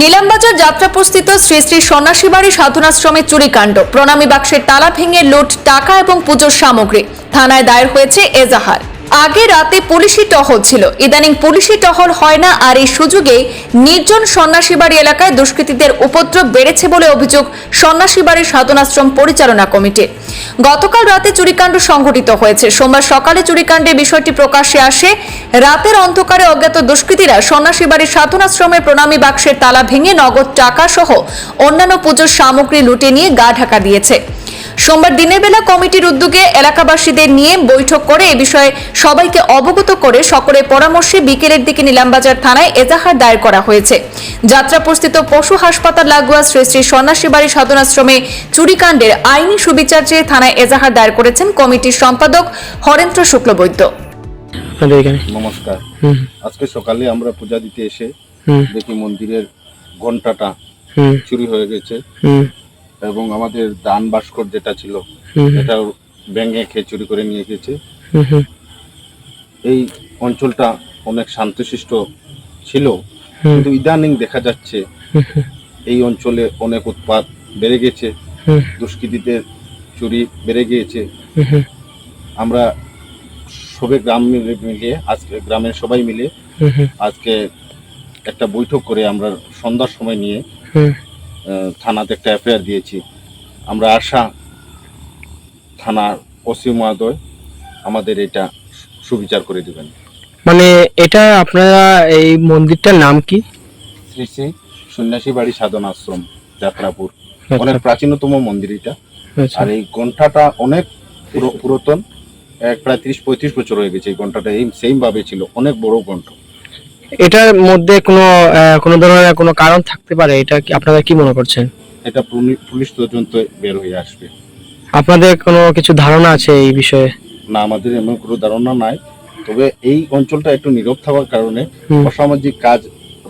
নীলামবাজার যাত্রাপ্রস্থিত শ্রী শ্রী সন্ন্যাসী বাড়ি সাধনাশ্রমে চুরিকাণ্ড। প্রণামী বাক্সের তালা ভেঙে লুট, টাকা এবং পুজোর সামগ্রী। থানায় দায়ের হয়েছে এজাহার। আগে রাতে পুলিশি টহল ছিল। ইদানিং পুলিশি টহল হয় না আর এই সুযোগে নির্জন সন্ন্যাসী বাড়ি এলাকায় দুষ্কৃতীদের উপদ্রব বেড়েছে বলে অভিযোগ সন্ন্যাসী বাড়ির সাধনাশ্রম পরিচালনা কমিটির। গতকাল রাতে চুরিকাণ্ড সংঘটিত হয়েছে। সোমবার সকালে চুরিকাণ্ডে বিষয়টি প্রকাশ্যে আসে। রাতের অন্ধকারে অজ্ঞাত দুষ্কৃতীরা সন্ন্যাসী বাড়ির সাধনাশ্রমের প্রণামী বাক্সের তালা ভেঙে নগদ টাকা সহ অন্যান্য পুজোর সামগ্রী লুটে নিয়ে গা ঢাকা দিয়েছে। সোমবার দিনের বেলা কমিটির উদ্যোগে এলাকাবাসীদের নিয়ে বৈঠক করে এ বিষয়ে সবাইকে অবগত করে সকলের পরামর্শে বিকেলের দিকে নিলামবাজার থানায় এজাহার দায়ের করা হয়েছে। যাত্রাপ্রস্থিত পশু হাসপাতাল লাগোয়া শ্রী শ্রী সন্ন্যাসী বাড়ি সাধনাশ্রমে চুরিকাণ্ডের আইনি সুবিচার চেয়ে থানায় এজাহার দায়ের করেছেন কমিটির সম্পাদক হরেন্দ্র শুক্লবৈদ্য। আপনাদের এখানে। নমস্কার। হুম। আজকে সকালে আমরা পূজা দিতে এসে হুম। দেখি মন্দিরের ঘন্টাটা চুরি হয়ে গেছে। হুম। এবং আমাদের দান ভাস্কর যেটা ছিল এটাও ব্যাঙে খেয়ে চুরি করে নিয়ে গেছে এই অঞ্চলটা অনেক শান্তশিষ্ট ছিল কিন্তু ইদানিং দেখা যাচ্ছে এই অঞ্চলে অনেক উৎপাত বেড়ে গেছে দুষ্কৃতীদের চুরি বেড়ে গিয়েছে। আমরা সবে গ্রাম মিলে মিলিয়ে আজকে গ্রামের সবাই মিলে আজকে একটা বৈঠক করে আমরা সন্ধ্যার সময় নিয়ে থানাতে একটা এফআইআর দিয়েছি। আমরা আশা থানার ওসি মহোদয় আমাদের এটা সুবিচার করে দেবেন। মানে এটা আপনারা এই মন্দিরটার নাম কি? শ্রী শ্রী সন্ন্যাসী বাড়ি সাধনা আশ্রম যাত্রাপুর। অনেক প্রাচীনতম মন্দির এটা। আচ্ছা। আর এই ঘন্টাটা অনেক পুরো- পুরাতন এক প্রায় তিরিশ পঁয়ত্রিশ বছর হয়ে গেছে। এই ঘন্টাটা এই সেম ভাবে ছিল অনেক বড় ঘন্ট এটার মধ্যে কোনো কোনো ধরনের কোনো কারণ থাকতে পারে? এটা কি আপনারা কি মনে করছেন? এটা পুলিশ তদন্ত বের হয়ে আসবে। আপনাদের কোনো কিছু ধারণা আছে এই বিষয়ে? না আমাদের এমন কোনো ধারণা নাই। তবে এই অঞ্চলটা একটু নীরব থাকার কারণে অসামাজিক কাজ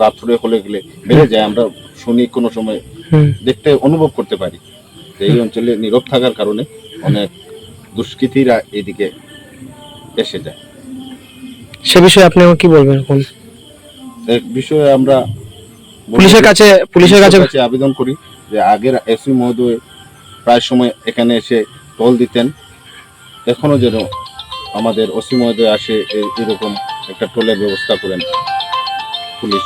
রাত্রে হলে গেলে বেড়ে যায়। আমরা শুনি কোনো সময় দেখতে অনুভব করতে পারি। এই অঞ্চলে নীরব থাকার কারণে অনেক দুষ্কৃতীরা এদিকে এসে যায়। সে বিষয়ে আপনি কি বলবেন এখন? এই বিষয়ে আমরা পুলিশের কাছে পুলিশের কাছে আবেদন করি যে আগের এসি মহোদয় প্রায় সময় এখানে এসে টোল দিতেন। এখনও যেন আমাদের ওসি মহোদয় আসে এরকম একটা টোলের ব্যবস্থা করেন পুলিশ।